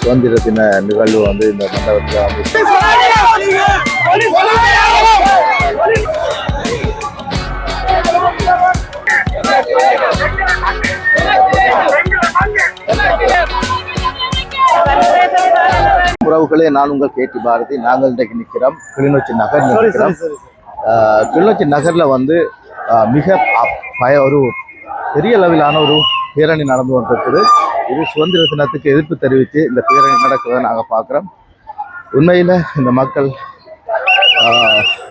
சுதந்திர தின நிகழ்வு வந்து இந்த மண்டபத்தில் வந்து உறவுகளே நான் உங்கள் கேட்டி பாரதி. நாங்கள் இன்றைக்கு நிற்கிறோம் கிளிநொச்சி நகர் நிற்கிறோம். கிளிநொச்சி நகரில் வந்து மிக பய ஒரு பெரிய அளவிலான ஒரு பேரணி நடந்து கொண்டிருக்குது. இது சுதந்திர தினத்துக்கு எதிர்ப்பு தெரிவித்து இந்த பேரணி நடக்கிறத நாங்கள் பார்க்குறோம். உண்மையில் இந்த மக்கள்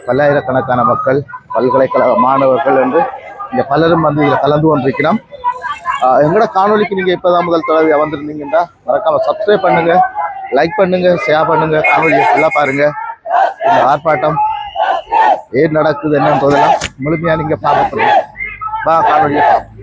பல்லாயிரக்கணக்கான மக்கள் பல்கலைக்கழக மாணவர்கள் என்று இங்கே பலரும் வந்து இதில் கலந்து கொண்டிருக்கிறோம். எங்களோட காணொலிக்கு நீங்கள் இப்போ தான் முதல் தடவை வந்திருந்தீங்கன்னா மறக்காமல் சப்ஸ்கிரைப் பண்ணுங்க. லைக் பண்ணுங்க ஷேர் பண்ணுங்க காணொலியை ஃபுல்லாக பாருங்க. இந்த ஆர்ப்பாட்டம் ஏன் நடக்குது என்னன்றதெல்லாம் முழுமையாக நீங்கள் பார்க்க வா காணொலியை பார்ப்போம்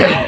out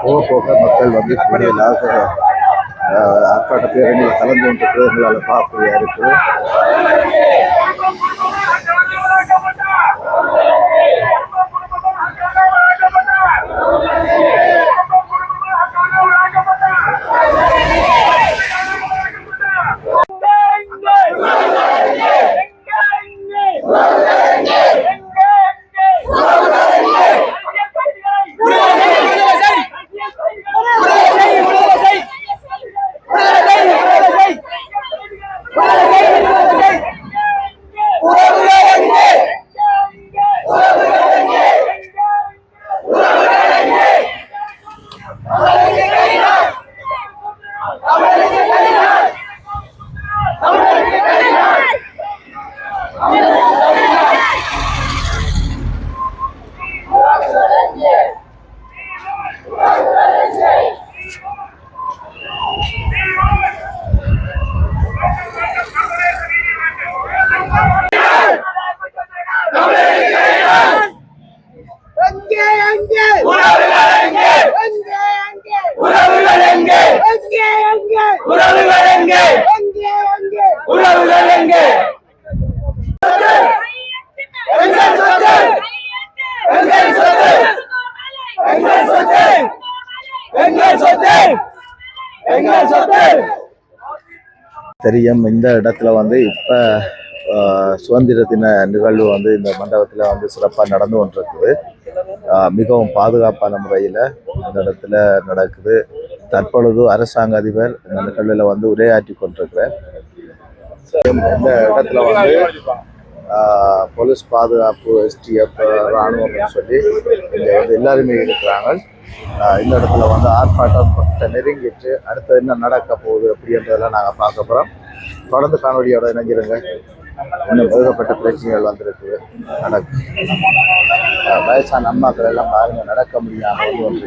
போக போக மக்கள் வந்து கூடுதலாக ஆஹ், ஆர்ப்பாட்ட பேரணியில் கலந்து கொண்டிருக்கிறது எங்களால் பார்க்கக்கூடியா இருக்குது தெரியும் இந்த இடத்துல வந்து இப்போ சுதந்திர தின நிகழ்வு வந்து இந்த மண்டபத்தில் வந்து சிறப்பாக நடந்து கொண்டிருக்குது. மிகவும் பாதுகாப்பான முறையில் இந்த இடத்துல நடக்குது. தற்பொழுது அரசாங்க அதிபர் இந்த நிகழ்வில் வந்து உரையாற்றி கொண்டிருக்கிறார். இந்த இடத்துல வந்து போலீஸ் பாதுகாப்பு எஸ்டிஎஃப் ராணுவம்னு சொல்லி இங்கே வந்து எல்லாருமே இருக்கிறாங்க. இந்த இடத்துல வந்து ஆர்ப்பாட்டம் நெருங்கிட்டு அடுத்து என்ன நடக்க போகுது அப்படின்றதெல்லாம் நாங்கள் பார்க்க போகிறோம் தொடர்ந்து காணொலியோட இணைஞ்சிருங்க. இன்னும் ஏகப்பட்ட பிரச்சனைகள் வந்திருக்கு. நடக்கு வயசான அம்மாக்கள் எல்லாம் பாருங்க நடக்க முடியாமல்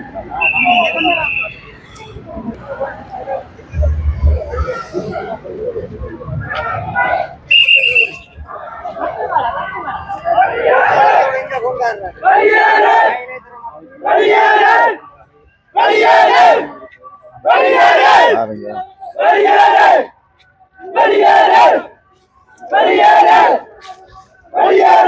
வந்து வந்துருக்காங்க பாருங்க கொஞ்சம்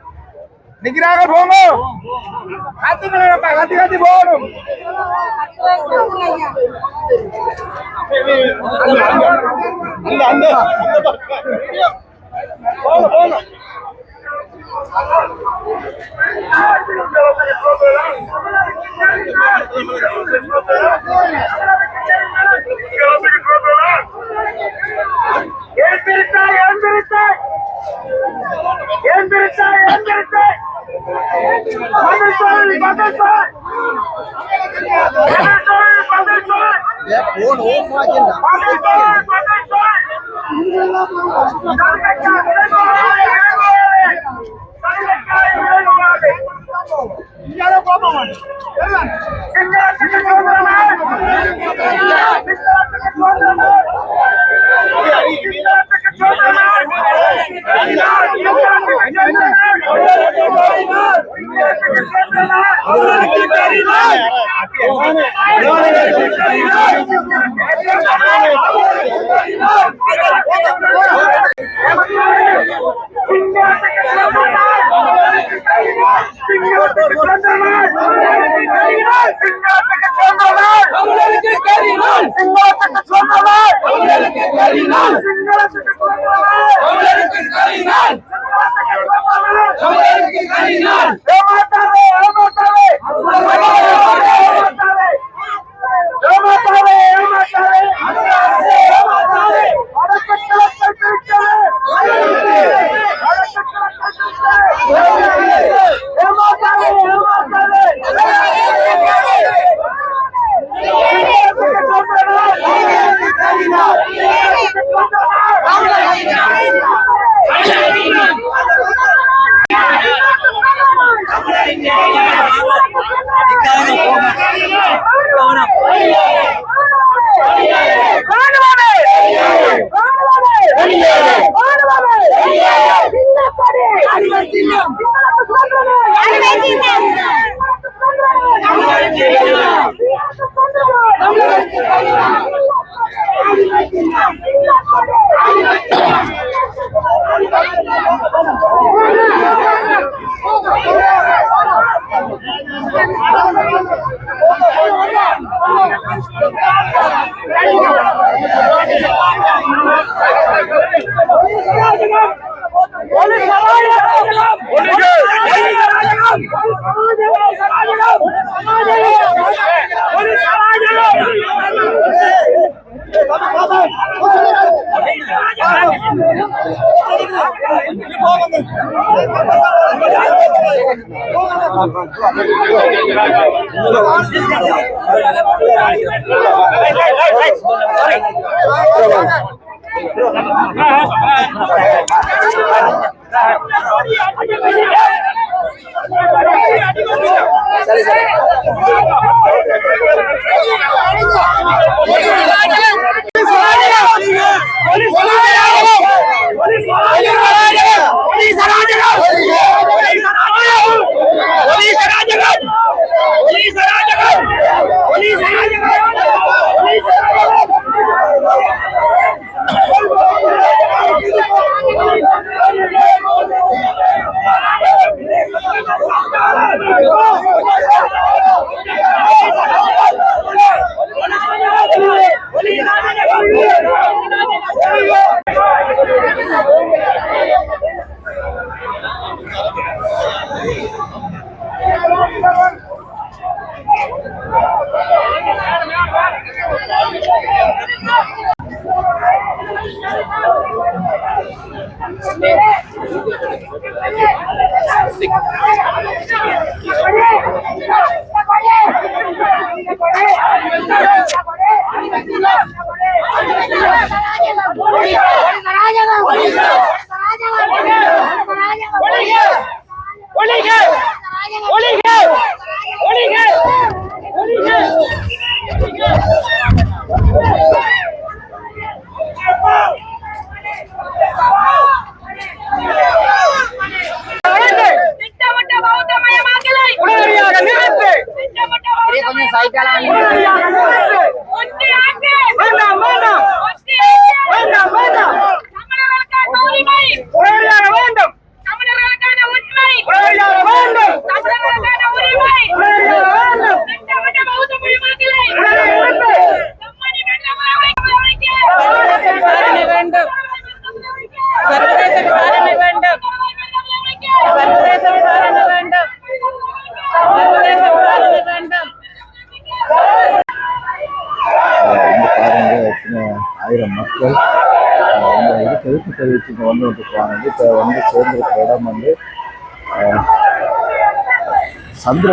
நிக்கிறாங்க போங்க கத்துக்கிறப்ப கத்தி கத்தி போகணும் அந்த அந்த போங்க போங்க எழுந்திருத்தாய் Arriba. Come on, আমরা சரி சரி Família!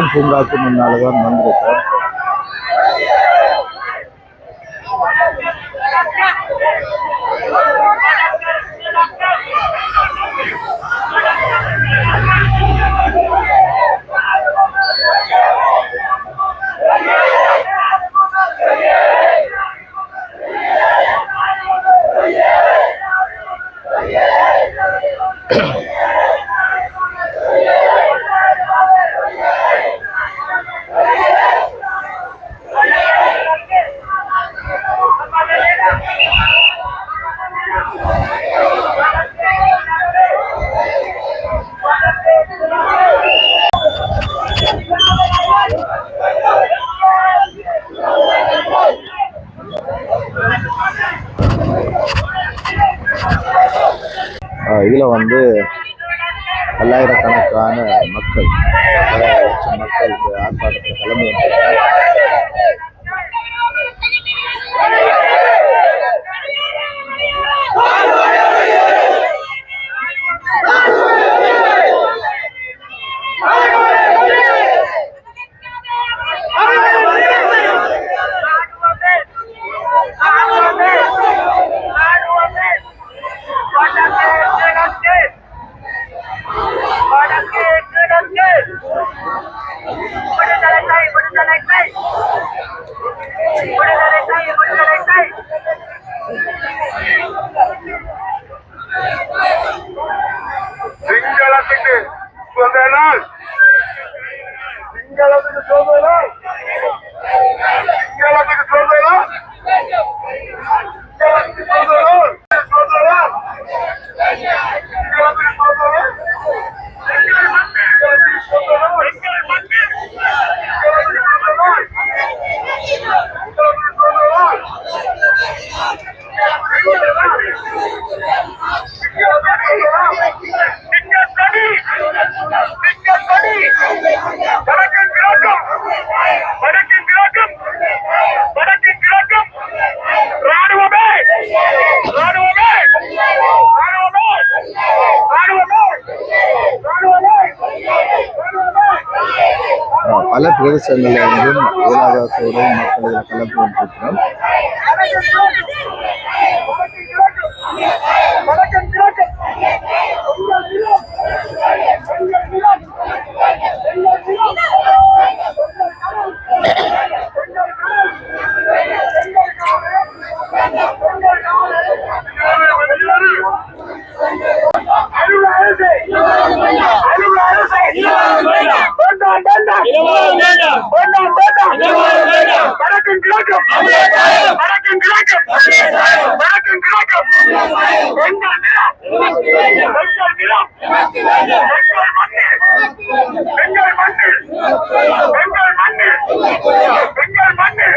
சந்திரன் பூங்காக்கு முன்னால தான் வந்திருக்கோம் இதில் வந்து பல்லாயிரக்கணக்கான மக்கள் பல லட்சம் மக்கள் இந்த ஆர்ப்பாட்டத்தில் கலந்து பல பிரதேசங்களில் இருந்தும் பொருளாதாரத்தோடு மக்கள் இதில் கலந்து கொண்டிருக்கிறோம். வணக்கம். கிழக்கம் வணக்கம் கிழக்கம் வணக்கம் கிழக்கம் எங்கள் நிலம் எங்கள் நிலம் எங்கள் மண்ணில் எங்கள் மண்ணில் எங்கள் மண்ணில் எங்கள் மண்ணில்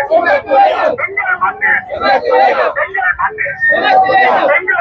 எங்கள் மண்ணில் எங்கள் எங்கள்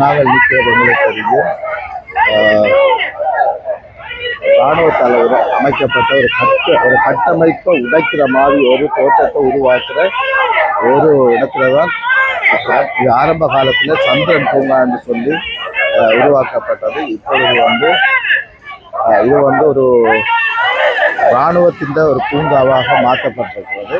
நாங்கள் நிற்கிறது உங்களுக்கு தெரியும். ராணுவ தலைவர் அமைக்கப்பட்ட ஒரு கட்ட ஒரு கட்டமைப்பை உடைக்கிற மாதிரி ஒரு தோட்டத்தை உருவாக்குற ஒரு இடத்துல தான் இது ஆரம்ப காலத்தில் சந்திரன் பூங்கா என்று சொல்லி உருவாக்கப்பட்டது. இப்பொழுது வந்து இது வந்து ஒரு இராணுவத்தின் ஒரு பூங்காவாக மாற்றப்பட்டிருக்கிறது.